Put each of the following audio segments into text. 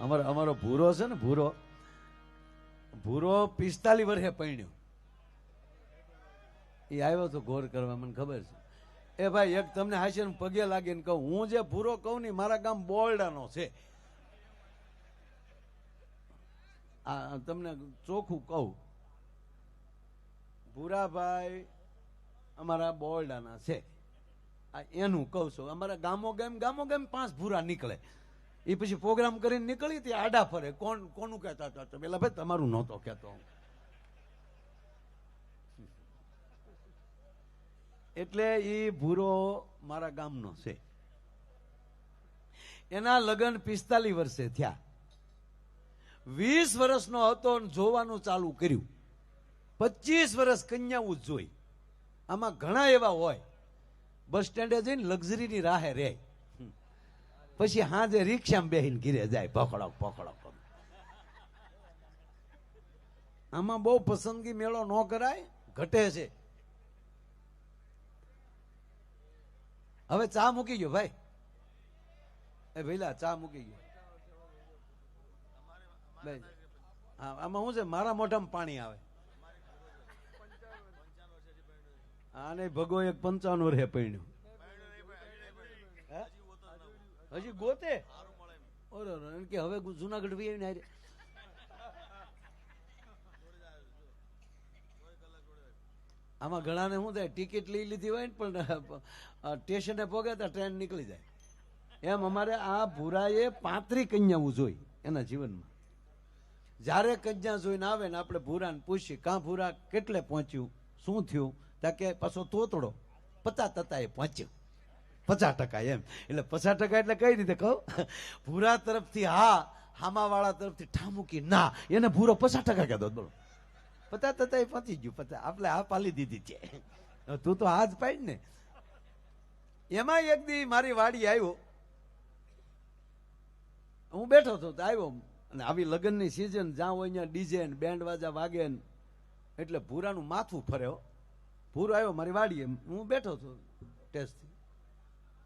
અમારો અમારો ભૂરો છે ને, ભૂરો. ભૂરો પિસ્તાલીસ વર્ષે પૈણ્યો. એ આવ્યો તો ઘોર કરવા, મને ખબર છે. એ ભાઈ, એક તમને પગે પગે લાગીને કહું, હું જે ભૂરો કહું ને મારા ગામ બોરડાનો છે. આ તમને ચોખ્ખું કહું. ભૂરાભાઈ અમારા બોરડાના છે. આ એનું કહું છું. અમારા ગામો ગામ ગામો ગામ પાંચ ભૂરા નીકળે. એ પછી પ્રોગ્રામ કરીને નીકળી હતી, આડા ફરે. કોણ, કોનું કહેતા હતા? તો પેલા ભાઈ, તમારું નહોતો કહેતો. એટલે એ ભૂરો મારા ગામનો છે. એના લગ્ન પિસ્તાલીસ વર્ષે થયા. વીસ વર્ષનો હતો જોવાનું ચાલુ કર્યું. પચીસ વર્ષ કન્યાઓ જોઈ. આમાં ઘણા એવા હોય. બસ સ્ટેન્ડે જઈને લક્ઝરીની રાહે રહે. પછી હાજે રિક્ષામાં બેહીને ઘીરે જાય પકડો પકડો પકડો. આમાં બહુ પસંદગી મેળો ન કરાય, ઘટે છે. હવે ચા મૂકી ગયો ભાઈ. એ ભઈલા, ચા મૂકી ગયો. આમાં શું છે? મારા મોઢામાં પાણી આવે. આને ભગો એક પંચાણું રે પૈણ્યો હે? હજી ગોતે? કે હવે જુનાગઢ વી આવીને. આમાં ઘણાને શું થાય ટિકિટ લઈ લીધી હોય ને પણ સ્ટેશને પોગે તો ટ્રેન નીકળી જાય. એમ અમારે આ ભૂરાએ પાંત્રી કન્યાઓ જોઈ એના જીવનમાં. જ્યારે કન્યા જોઈને આવે ને આપણે ભૂરાને પૂછીએ કાં ભૂરા કેટલે પહોંચ્યું? શું થયું? તા કે પાછો તોતડો. પતા તતા એ પહોંચ્યો. પચાસ ટકા એમ. એટલે પચાસ ટકા એટલે કઈ રીતે કહું? ભૂરા તરફથી હા, હામાવાળા તરફથી ઠામુકી ના. એને ભૂરો પચાસ ટકા કહેતો બોલો પચાસ ટકા એ પહોંચી ગયું, પચાસ. આપણે હા પાલી દીધી છે. તું તો હાથ પાડ ને. એમાં એક દી મારી વાડી આવ્યો હું બેઠો હતો આવ્યો અને આવી લગ્નની સિઝન જ્યાં હોય ત્યાં ડીજે બેન્ડ વાજા વાગે એટલે ભૂરાનું માથું ફર્યો ભૂરો આવ્યો મારી વાડીએ. હું બેઠો હતો ટેસ્ટથી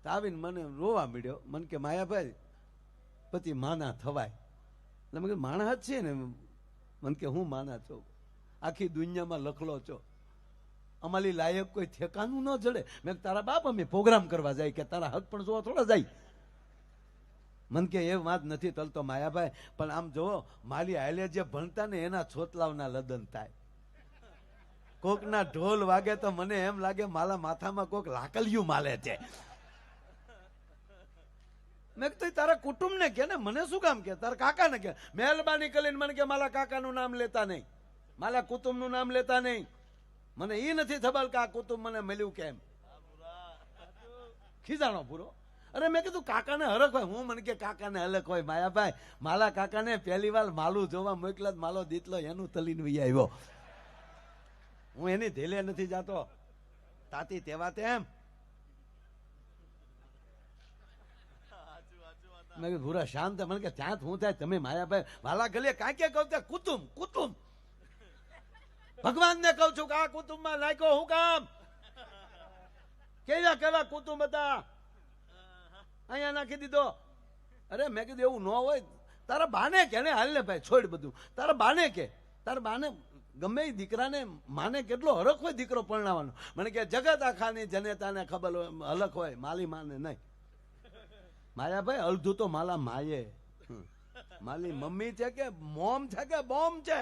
આવીને મને રોવા મળ્યો. મને કે, માયાભાઈ, પતિ માના થવાય. એટલે મને માણા જ છે ને. મને કે, હું માના છો. આખી દુનિયામાં લખલો છો. અમારી લાયક કોઈ ઠેકાનું ન જડે. મેં તારા બાપ અમે પ્રોગ્રામ કરવા જાય કે તારા હક પણ જોવા થોડા જાય. મન કે, એ વાત નથી તલતો માયાભાઈ, પણ આમ જુઓ માલી હાલે જે ભણતા ને એના છોતલાવના લદન થાય. કોકના ઢોલ વાગે તો મને એમ લાગે મારા માથામાં કોક લાકલિયું માલે છે. મેં કીધું તારા કુટુંબને કે ને? મને શું કામ કે? તારા કાકાને કે? મહેરબાની કરીને મને કે, મારા કાકાનું નામ લેતા નહીં. મારા કુટુંબનું નામ લેતા નહીં. મને એ નથી ખબર કે આ કુટુંબ મને મળ્યું કેમ? ખીજાણો પૂરો. અરે મેં કીધું, કાકાને હરખ હોય. હું મને કે, કાકાને હલક હોય, માયાભાઈ. માલા કાકાને પહેલી વાર માલું જોવા મોકલા માલો દીતલો, એનું તલીને વહી આવ્યો. હું એની ધેલે નથી જાતો. તાતી તેવા તેમ મેં કીધું ભૂરા શાંત. મને કે, ત્યાં હું થાય, તમે માયાભાઈ વાલા ગલે કાંઈ ક્યાં કહું ત્યાં કુતુમ કુતુમ. ભગવાનને કહું છું કે, આ કુટુંબમાં નાખ્યો હું કામ? કેવા કેવા કુટુંબ હતા? અહીંયા નાખી દીધો. અરે, મેં કીધું, એવું ન હોય. તારા બાને કે? ને હાલ ને ભાઈ, છોડ બધું. તારા બાને કે? તારા બાને ગમે એ દીકરાને, માને કેટલો હરખ હોય દીકરો પરણાવવાનો. મને કે, જગત આખાની જનેતાને ખબર હોય, હલક હોય, માલી માને નહીં. માયાભાઈ અડધું તો માલા માયે. માલી મમ્મી છે કે મોમ છે કે બોમ છે?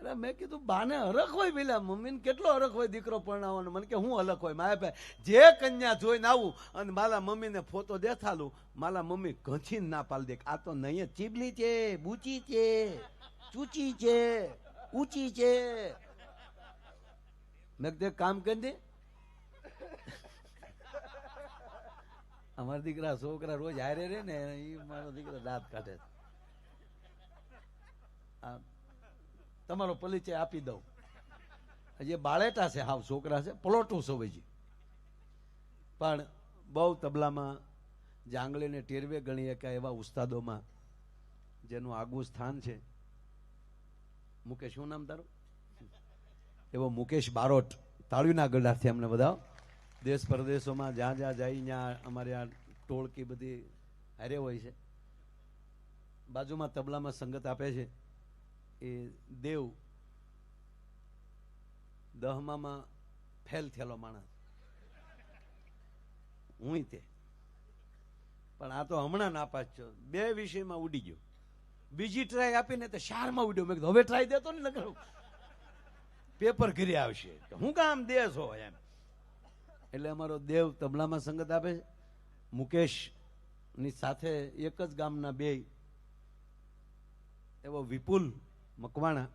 અરે મેં કીધું બાને હરખ હોય પેલા મમ્મીને કેટલો હરખ હોય દીકરો પરણાવવાનો? મને કે હું હલક હોય? માયા ભાઈ જે કન્યા જોઈને આવું અને મારા મમ્મીને ફોટો દેખાલું મારા મમ્મી ઘસીને ના પાલ દે આ તો નહીં ચીબલી છે બૂચી છે ચૂચી છે ઊંચી છે. મેં કામ કરી દે અમારા દીકરા છોકરા રોજ હારે રે ને, એ મારો દીકરો દાંત કાઢે. તમારો પરિચય આપી દઉં. જે બાળેટા છે, હાવ છોકરા છે, પલોટું છે. પણ બહુ તબલામાં જાંગળીને ટેરવે ગણી શકાય એવા ઉસ્તાદોમાં જેનું આગવું સ્થાન છે. મુકેશ, શું નામ તારું? એવો મુકેશ બારોટ, તાળીના ગળાથી અમને બધા દેશ પરદેશોમાં જ્યાં જ્યાં જાય, ત્યાં અમારે આ ટોળકી બધી હારે હોય છે. બાજુમાં તબલામાં સંગત આપે છે. એ દેવ દહમામાં ફેલ થયેલો માણસ. હું તે. પણ આ તો હમણાં નાપાસ છો બે વિષયમાં ઉડી ગયો. બીજી ટ્રાય આપીને તો શારમાં ઉડ્યો. મેં હવે ટ્રાય દેતો ને નકર. પેપર ઘરે આવશે. હું કામ દેશ હોય એમ. એટલે અમારો દેવ તબલામાં સંગત આપે છે. મુકેશની સાથે એક જ ગામના બે એવો વિપુલ મકવાણા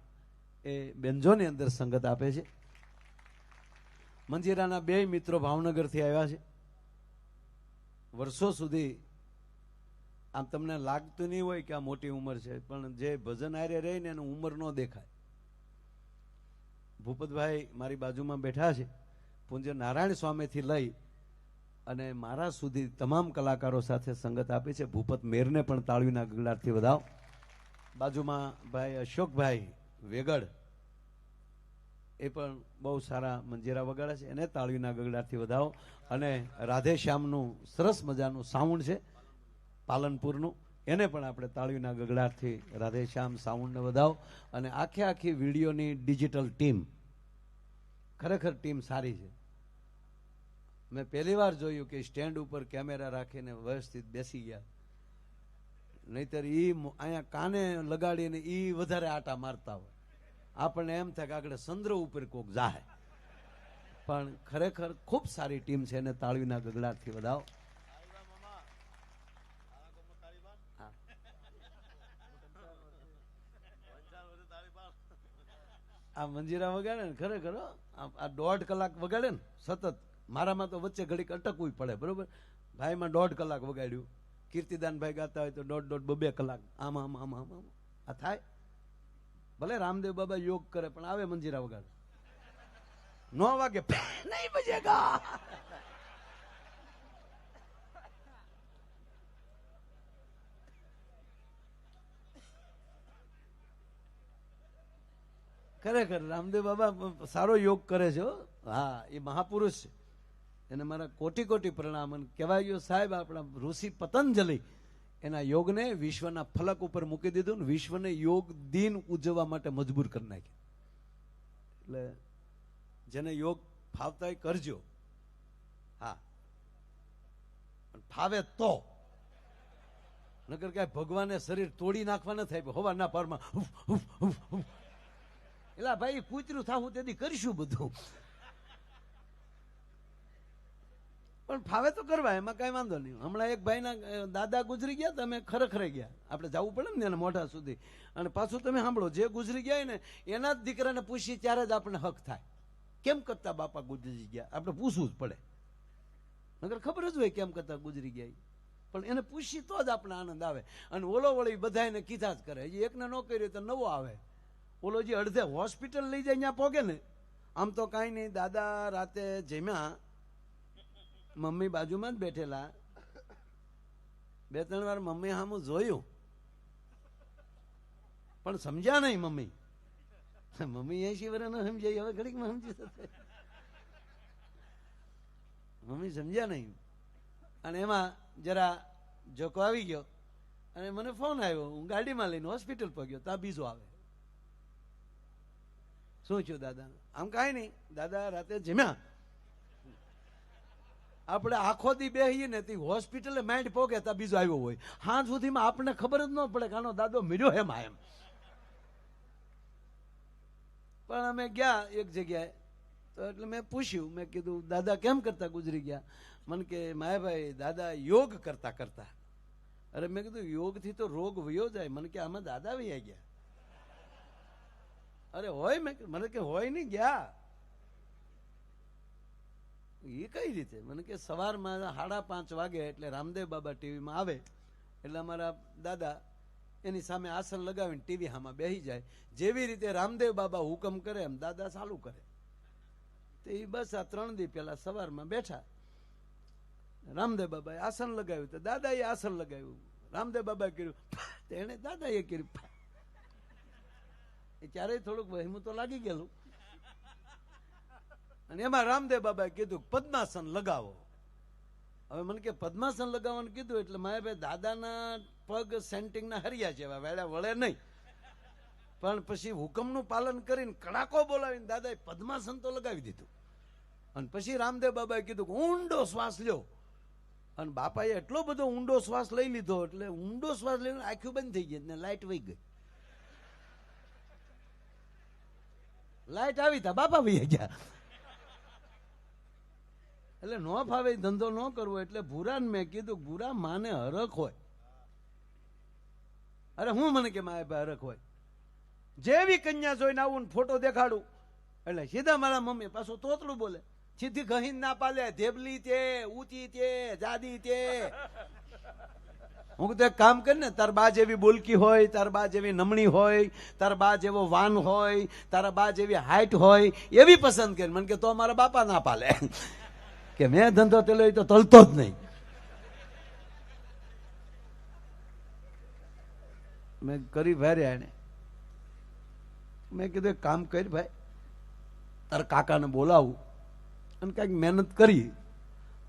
એ બેન્જોની અંદર સંગત આપે છે. મંજીરાના બે મિત્રો ભાવનગરથી આવ્યા છે. વર્ષો સુધી આમ તમને લાગતું નહીં હોય કે આ મોટી ઉંમર છે, પણ જે ભજન આર્ય રહે ને એનું ઉંમર ન દેખાય. ભૂપતભાઈ મારી બાજુમાં બેઠા છે. પૂજ્ય નારાયણ સ્વામીથી લઈ અને મારા સુધી તમામ કલાકારો સાથે સંગત આપી છે. ભૂપત મેરને પણ તાળવીના ગગડાટથી વધાવ. બાજુમાં ભાઈ અશોકભાઈ વેગડ, એ પણ બહુ સારા મંજીરા વગાડે છે. એને તાળવીના ગગડાટથી વધાવો. અને રાધેશ્યામનું સરસ મજાનું સાઉન્ડ છે, પાલનપુરનું. એને પણ આપણે તાળીના ગગડાટથી રાધેશ્યામ સાઉન્ડને વધાવો. અને આખે આખી વિડીયોની ડિજિટલ ટીમ ખરેખર ટીમ સારી છે મેં પહેલી વાર જોયું કે સ્ટેન્ડ ઉપર કેમેરા રાખીને વ્યવસ્થિત બેસી ગયા નહીતર ઈ અહીંયા કાને લગાડીને ઈ વધારે આટા મારતા હોય આપણને એમ થાય કે આગળ ચંદ્ર ઉપર કોક જાહે પણ ખરેખર ખૂબ સારી ટીમ છે એને તાળવીના ગગડાટથી વધાવો. આ મંજીરા વગાડે ને ખરેખર. આ દોઢ કલાક વગાડે ને, સતત. મારામાં તો વચ્ચે ઘડીક અટકવું પડે, બરોબર? ભાઈમાં દોઢ કલાક વગાડ્યું. કીર્તિદાન ભાઈ ગાતા હોય તો દોઢ દોઢ બબે કલાક. આમ આમ આમ આમ આમ. આ થાય? ભલે રામદેવ બાબા યોગ કરે, પણ આવે મંજીરા વગાડે. નો વાગે નહીં બજેગા. ખરેખર રામદેવ બાબા સારો યોગ કરે છે હા. એ મહાપુરુષ છે. એને મારા કોટી કોટી પ્રણામ અને કહેવાય ગયો, સાહેબ, આપણા ઋષિ પતંજલિ એના યોગને વિશ્વના ફલક ઉપર મૂકી દીધું ને વિશ્વને યોગ દિન ઉજવવા માટે મજબૂર કરી નાખ્યા. એટલે જેને યોગ ફાવતા કરજો. હા. ફાવે તો. નગર કાંઈ ભગવાને શરીર તોડી નાખવા થાય હોવાના પારમાં. એલા ભાઈ, કૂતરું થાવું તેથી કરીશું બધું. પણ ફાવે તો કરવા, એમાં કઈ વાંધો નહીં. હમણાં એક ભાઈના દાદા ગુજરી ગયા તમે ખરેખરે ગયા. આપણે જવું પડે ને એને મોઢા સુધી. અને પાછું તમે સાંભળો, જે ગુજરી ગયા ને, એના જ દીકરાને પૂછી ત્યારે જ આપણને હક થાય. કેમ કરતા બાપા ગુજરી ગયા? આપણે પૂછવું જ પડે. નગર ખબર જ હોય કેમ કરતા ગુજરી ગયા પણ એને પૂછી તો જ આપણને આનંદ આવે. અને ઓલો વળી બધાને કીધા જ કરે. હજી એકને ન કર્યું તો નવો આવે. ઓલો જે અડધે હોસ્પિટલ લઈ જાય અહીંયા પોગે ને? આમ તો કાંઈ નહીં, દાદા રાતે જમ્યા, મમ્મી બાજુમાં જ બેઠેલા. બે ત્રણ વાર મમ્મી સામું જોયું. પણ સમજ્યા નહીં મમ્મી. મમ્મી એસી વર્ષ ન સમજાય, હવે ઘડીકમાં સમજી શકે. મમ્મી સમજ્યા નહીં. અને એમાં જરા જોકો આવી ગયો. અને મને ફોન આવ્યો, હું ગાડીમાં લઈને હોસ્પિટલ પહોંચ્યો ત્યાં બીજો આવે. શું થયું દાદા આમ કાંઈ નહીં. દાદા રાતે જમ્યા. આપણે આખો દી બેહીએ ને તે હોસ્પિટલે માઇન્ડ પોગે ત્યાં બીજો આવ્યો હોય. હાં સુધીમાં આપણને ખબર જ ન પડે કાનો દાદો મળ્યો મર્યો આ એમ. પણ અમે ગયા એક જગ્યાએ. તો એટલે મેં પૂછ્યું, મેં કીધું, દાદા કેમ કરતા ગુજરી ગયા? મને કે, માયાભાઈ, દાદા યોગ કરતા કરતા. અરે મેં કીધું, યોગથી તો રોગ વયો જાય. મને કે, આમાં દાદા વયા ગયા. અરે હોય મેં મને કે હોય નહીં ગયા. એ કઈ રીતે? મને કે સવારમાં સાડા પાંચ વાગે એટલે રામદેવ બાબા ટીવીમાં આવે. એટલે અમારા દાદા એની સામે આસન લગાવીને ટીવી હામાં બેસી જાય. જેવી રીતે રામદેવ બાબા હુકમ કરે, એમ દાદા ચાલુ કરે. તો એ બસ આ ત્રણ દી પેલા સવારમાં બેઠા. રામદેવ બાબાએ આસન લગાવ્યું. તો દાદાએ આસન લગાવ્યું. રામદેવ બાબાએ કર્યું. તો એને દાદાએ કર્યું. ક્યારેય થોડુંક વહેમું તો લાગી ગયેલું. અને એમાં રામદેવ બાબાએ કીધું પદ્માસન લગાવો. હવે મને કે પદ્માસન લગાવવાનું કીધું એટલે મારે ભાઈ દાદાના પગ સેન્ટિંગના હરિયા જેવા, વેળા વળે નહીં. પણ પછી હુકમનું પાલન કરીને કડાકો બોલાવીને દાદાએ પદ્માસન તો લગાવી દીધું. અને પછી રામદેવ બાબાએ કીધું ઊંડો શ્વાસ લ્યો. અને બાપાએ એટલો બધો ઊંડો શ્વાસ લઈ લીધો એટલે ઊંડો શ્વાસ લઈને આંખું બંધ થઈ ગઈ ને લાઇટ વહી ગઈ. લાઈટ આવી તા, બાપા ભાઈ ગયા. એટલે ન ફાવે, ધંધો ન કરવો એટલે ભૂરાને મેં કીધું, ભૂરા, માને હરખ હોય. અરે હું મને કે મારે હરખ હોય? જેવી કન્યા જોઈને આવું ફોટો દેખાડું. એટલે સીધા મારા મમ્મી પાછું તોતલું બોલે, સીધી ગહીન ના પાલે, ધેબલી તે, ઊંચી તે જાદી તે. હું કીધું, એક કામ કર ને, તાર બા જેવી બોલકી હોય, તાર બા જેવી નમણી હોય, તાર બા જેવો વાન હોય, તારા બા જેવી હાઈટ હોય, એવી પસંદ કરી. મને કે, તો મારા બાપા ના પાલે. કે, મેં ધંધો તેલો તો તલતો જ નહીં. મેં કરી ભાર્યા એને મેં કીધું, એક કામ કર ભાઈ, તારા કાકાને બોલાવું અને કાંઈક મહેનત કરી.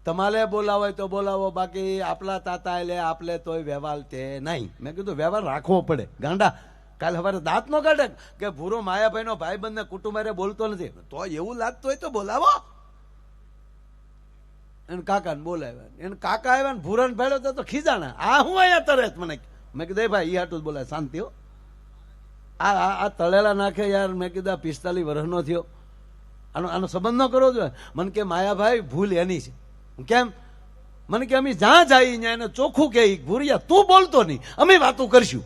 તમારે બોલાવો તો બોલાવો, બાકી આપલા તાતા એટલે આપલે તોય વ્યવહાર તે નહીં. મેં કીધું, વ્યવહાર રાખવો પડે. ગાંડા, કાલે સવારે દાંત નો કાઢે કે ભૂરો માયાભાઈ નો ભાઈ બંધ કુટુંબ હારે બોલતો નથી. તો એવું લાગતું હોય તો બોલાવો. એને કાકાને બોલાવ્યા. એને કાકા આવ્યા ને ભૂરાને ભેળો તો ખીજા ખીજાણા. આ હું અહીંયા તરત મને મેં કીધું ભાઈ એ હાટું જ બોલાય. શાંતિ હો. આ આ- તળેલા નાખે યાર. મેં કીધું પિસ્તાલીસ વર્ષનો થયો. આનો આનો સંબંધ ન કરવો જોઈએ. મને કે, માયાભાઈ, ભૂલ એની છે. કેમ? મને કે અમે જ્યાં જાય એને ચોખ્ખું કે ભૂરિયા તું બોલતો નહીં. અમે વાતો કરશું.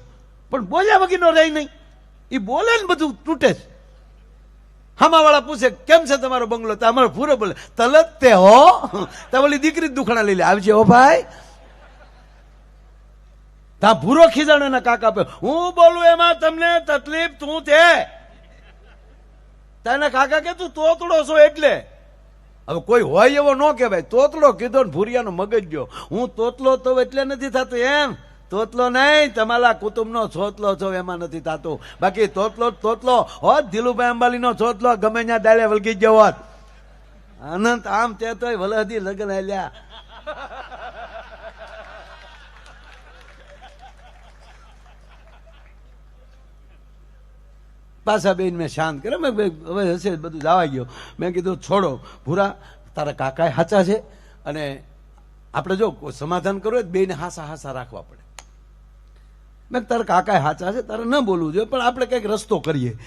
પણ બોલ્યા વગીનો રહી નહીં. એ બોલે ને બધું તૂટે હામા હામાવાળા પૂછે, કેમ છે તમારો બંગલો? તો અમારો પૂરો બોલે તલત તે હો. તો ઓલી દીકરી જ દુખણા લઈ લે. આવજે હો ભાઈ. તા ભૂરો ખીજાણો એના કાકા પે હું બોલું એમાં તમને તકલીફ તું તે તાના કાકા કે, તું તોતડો છો એટલે. હવે કોઈ હોય એવો ન કહેવાય. તોતલો કીધો ને ભૂરિયાનો મગજ ગયો. હું તોતલો તો એટલે નથી થતું એમ. તોતલો નહીં, તમારા કુટુંબનો છોતલો છો, એમાં નથી થતું. બાકી તોતલો તોતલો. હોત ધીલુભાઈ અંબાલીનો છોતલો, ગમે ત્યાં ડાળે વળગી ગયો હોત. અનંત આમ તે તોય વલહદી લગ્ન આલ્યા. પાછા બેન મેં શાંત કરે મેં હવે હશે, બધું જવા ગયો. મેં કીધું, છોડો, ભૂરા, તારા કાકાએ હાચા છે. અને આપણે જો સમાધાન કરવું બેને હાસા હાસા રાખવા પડે. મેં તારા કાકાએ હાચા છે, તારે ન બોલવું જોઈએ, પણ આપણે કંઈક રસ્તો કરીએ.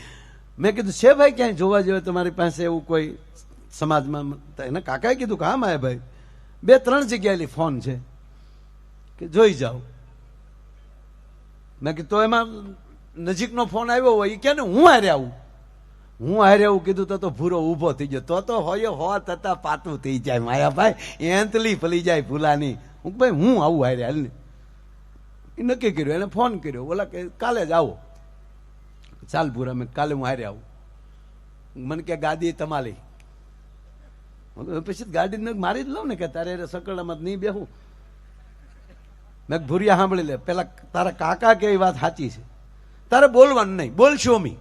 મેં કીધું, છે ભાઈ ક્યાંય જોવા જેવું તમારી પાસે એવું કોઈ સમાજમાં? એને કાકાએ કીધું કે, હા ભાઈ, બે ત્રણ જગ્યાએ ફોન છે, કે જોઈ જાઓ. મેં કીધું એમાં નજીકનો ફોન આવ્યો હોય એ કે હું હારે આવું. હું હારે આવું કીધું તો તો ભૂરો ઊભો થઈ ગયો. તો તો હોય હો તતા પાતું થઈ જાય. માયાભાઈ એંતલી ફલી જાય ભૂલાની. હું ભાઈ, હું આવું હારે હાલ એ નક્કી કર્યું, એને ફોન કર્યો. ઓલા કે, કાલે જ આવો. ચાલ ભૂરા, મેં કાલે હું હારે આવું. મને કે ગાદી તમારી. પછી ગાડી મારી જ લઉં ને કે, તારે સકડામાં જ નહીં બેહું. મેં ભૂરિયા સાંભળી લે. પેલા તારા કાકા કે એ વાત સાચી છે? તારે બોલવાનું નહીં. બોલશો મી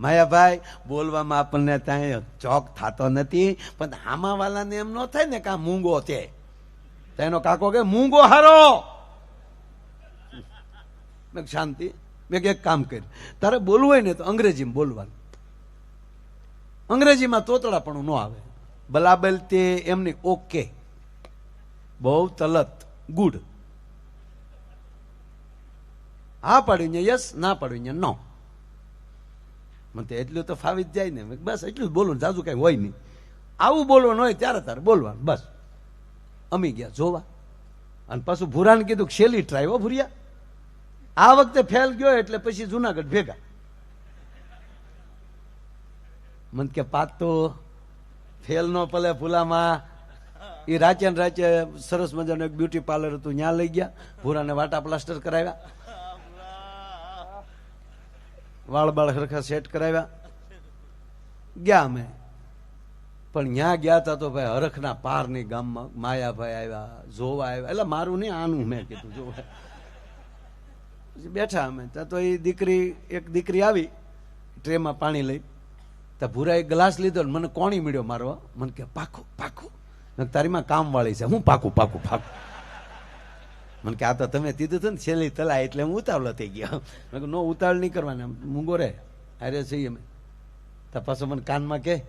માયાભાઈ, બોલવામાં આપણને ત્યાં ચોક થતો નથી, પણ હામાવાલાને એમ ન થાય ને કા મૂંગો છે. એનો કાકો કે, મૂંગો હારો. મેં શાંતિ. મેં એક કામ કરી. તારે બોલવું હોય ને તો અંગ્રેજીમાં બોલવાનું. અંગ્રેજીમાં તોતડાપણું ન આવે. બલાબલ તે એમની ઓકે. બહુ તલત. ગુડ. હા પાડ્યું ને યસ ના પાડ્યું ને નો મને એટલું તો ફાવી જ જાય ને. બસ એટલું જ બોલવું જાજુ કઈ હોય નહીં. આવું બોલવાનું હોય ત્યારે તારે બોલવાનું, બસ. અમી ગયા જોવા. અને પાછું ભૂરાને કીધું શેલી ટ્રાય હો ભૂરિયા. આ વખતે ફેલ ગયો એટલે પછી જુનાગઢ ભેગા. મન કે પાતો ફેલ નો પલે ફૂલામાં એ રાચે ને રાચે સરસ મજાનું એક બ્યુટી પાર્લર હતું, ત્યાં લઈ ગયા. ભૂરાને વાટા પ્લાસ્ટર કરાવ્યા. વાળ બાળ હરખા સેટ કરાવ્યા. ગયા અમે. પણ ત્યાં ગયા તા તો ભાઈ હરખના પારની ગામમાં માયાભાઈ આવ્યા, જોવા આવ્યા. એટલે મારું નહીં, આનું મેં કીધું, જોવા બેઠા અમે. ત્યાં તો એ દીકરી, એક દીકરી આવી, ટ્રેમાં પાણી લઈ. ત્યાં ભૂરા એક ગ્લાસ લીધો ને મને કોણી મળ્યો મારવા. મને કે, પાકું પાકું. તારીમાં કામ વાળી છે. હું પાકું પાકું પાકું. મને કે આ તો તમે કીધું હતું ને, છેલ્લી તલા એટલે હું ઉતાવળો થઈ ગયો. મેં કહું નો, ઉતાવળ નહીં કરવાના મૂંગો રે અરે છીએ અમે. તો પાછો મને કાનમાં કે,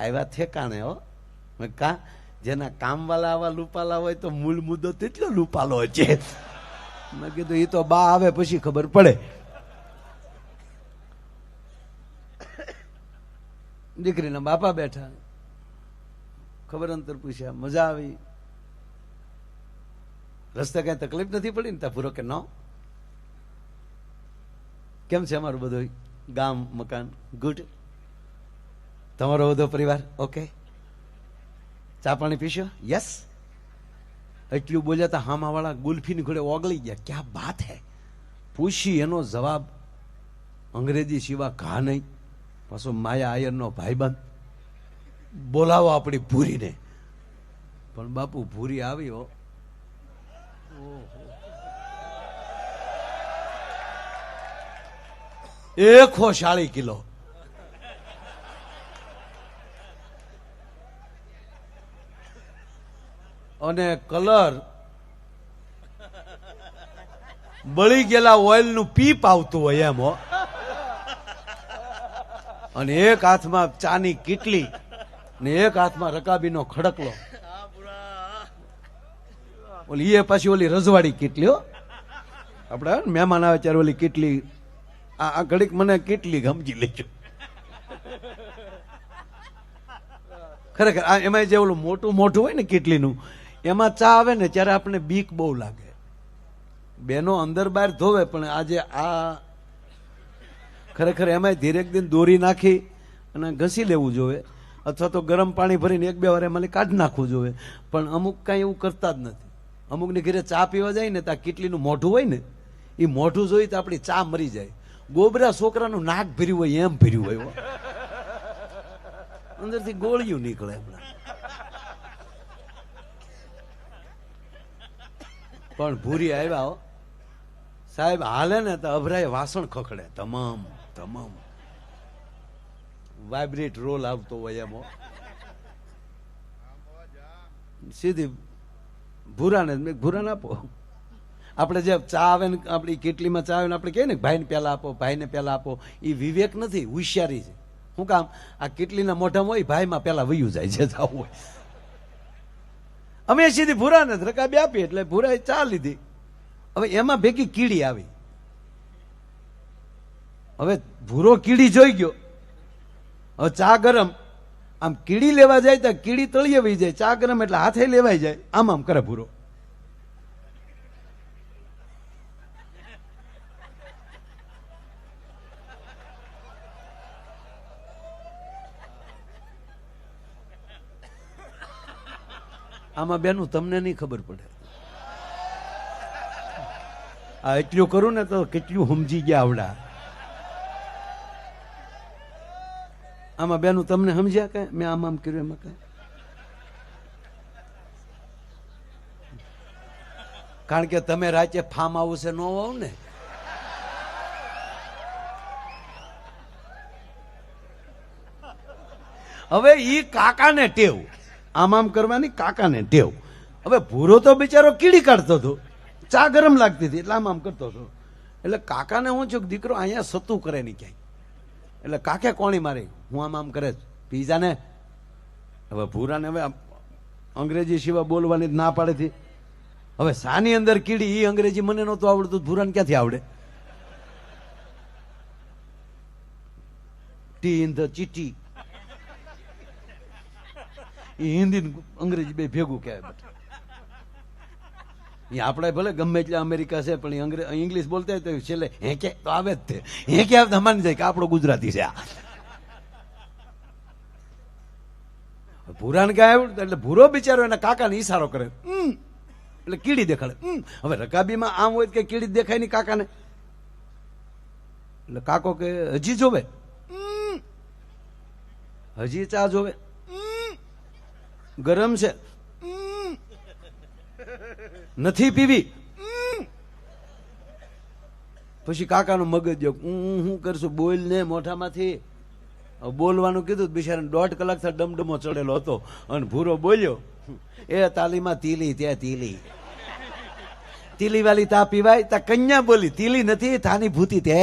આવ્યા ઠેકાણે હો. મેં કા, જેના કામવાળા આવા લૂપાલા હોય તો મૂળ મુદ્દો તેટલો લૂપાલો છે. મેં કીધું એ તો બા આવે પછી ખબર પડે. દીકરીના બાપા બેઠા. ખબર અંતર પૂછ્યા, મજા આવી. રસ્તે કઈ તકલીફ નથી પડી ને ત્યાં પૂરો કે ન? કેમ છે અમારું બધું ગામ, મકાન, ગુડ? તમારો બધો પરિવાર ઓકે ચા પાણી પીશો? યસ એટલું બોલ્યા તા હામાવાળા ગુલ્ફીની ઘોડે ઓગળી ગયા. ક્યાં બાત હે? પૂછી એનો જવાબ અંગ્રેજી સિવા ઘા નહીં. પાછો માયા આયરનો ભાઈબંધ. બોલાવો આપણી ભૂરીને. પણ બાપુ, ભૂરી આવ્યો એખો શાળી કિલો. અને કલર બળી ગયેલા ઓઇલનું પીપ આવતું હોય એમ અને એક હાથમાં ચાની કીટલી ને એક હાથમાં રકાબીનો ખડકલો. ઓલી એ પાછી ઓલી રજવાડી કેટલી આપણે મહેમાન આવે ત્યારે ઓલી કેટલી આ ઘડીક મને કેટલી ગમજી લેજો ખરેખર, આ એમાં જે ઓલું મોટું મોટું હોય ને કેટલીનું, એમાં ચા આવે ને ત્યારે આપણે બીક બહુ લાગે. બેનો અંદર બહાર ધોવે, પણ આજે આ ખરેખર એમાંય ધીરેક દિન દોરી નાખી અને ઘસી લેવું જોઈએ અથવા તો ગરમ પાણી ભરીને એક બે વાર એમાં કાઢી નાખવું જોઈએ પણ અમુક કાંઈ એવું કરતા જ નથી. અમુકની ઘરે ચા પીવા જાય ને તો કેટલીનું મોઢું હોય ને એ મોઢું જોઈ તો આપણી ચા મરી જાય. ગોબરા છોકરાનું નાક ભર્યું હોય, એમ ભર્યું હોય. અંદરથી ગોળિયું નીકળે હમણાં. પણ ભૂરી આવ્યા હો. સાહેબ, હાલે ને તો અભરાય વાસણ ખખડે. તમામ તમામ વાઇબ્રેટ રોલ આવતો હોય એમ સીધી ભૂરાને મેં ભૂરાને આપો. આપણે જે ચા આવે ને આપણી કેટલીમાં ચા આવે ને આપણે કહીએ ને, ભાઈને પહેલાં આપો, ભાઈને પહેલાં આપો. એ વિવેક નથી, હોશિયારી છે. શું કામ, આ કેટલીના મોઢામાં હોય, ભાઈમાં પહેલાં વયું જાય છે, જવું હોય. અમે સીધી ભૂરાને રકાબી આપી એટલે ભૂરાએ ચા લીધી. હવે એમાં ભેગી કીડી આવી. હવે ભૂરો કીડી જોઈ ગયો. હવે ચા ગરમ. આમ કીડી લેવા જાય તો કીડી તળીએ વહી જાય, ચા ગરમ એટલે હાથે લેવાઈ જાય. આમ આમ કરે ભૂરો. આમાં બેનું તમને નહીં ખબર પડે. આ એટલું કરું ને તો કેટલું સમજી ગયા આવડા. આમાં બેનું તમને સમજ્યા કે મેં આમ આમ કર્યું, એમાં કઈ? કારણ કે તમે રાતે ફાર્મ હાઉસે ન હોવ ને. હવે ઈ કાકાને ટેવ. આમ આમ કરવાની કાકાને ટેવ. હવે ભૂરો તો બિચારો કીડી કાઢતો હતો. ચા ગરમ લાગતી હતી, એટલે આમ આમ કરતો હતો. એટલે કાકાને હું છું દીકરો અહીંયા સતું કરે નહીં ક્યાંય. એટલે કાકે કોણી મારી? હું આમ આમ કરે છે. પીઝા ને હવે ભૂરાને હવે અંગ્રેજી સિવાય બોલવાની જ ના પાડેથી હવે શાની અંદર કીડી એ અંગ્રેજી મને નહોતું આવડતું ભૂરાને ક્યાંથી આવડે? Tea in the city. એ હિન્દી અંગ્રેજી બે ભેગું કહેવાય આપણે ભલે ગમે એટલે અમેરિકા છે પણ અંગ્રેજ ઇંગ્લિશ બોલતા હોય તો છેલ્લે હેંકે તો આવે જ તે હેંકે કે આવતા માની જાય કે આપણો ગુજરાતી છે આ ભૂરાને કાંઈ આવ્યું એટલે ભૂરો બિચારો એના કાકાને ઈશારો કરે. એટલે કીડી દેખાડે હવે રકાબીમાં આમ હોય કે કીડી દેખાય નહીં કાકાને એટલે કાકો કે હજી જોવે. હજી ચા જોવે. ગરમ છે. નથી પીવી. પછી કાકાનું મગજ જો હું શું કરશું? બોલ ને મોઢામાંથી. બોલવાનું કીધું બિચારાને દોઢ કલાક થયા ડમડમો ચડેલો હતો. અને ભૂરો બોલ્યો એ તાલીમાં તીલી, ત્યાં તીલી. તીલી વાલી તા પીવાય, તા કન્યા બોલી, તીલી નથી, થાની ભૂતી તે.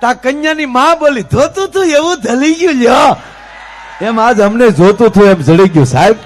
તા કન્યાની માં બોલી જોતું તું, એવું ધલી ગયું લ્યો. એમ આજ અમને જોતું તું, એમ જડી ગયું. સાહેબ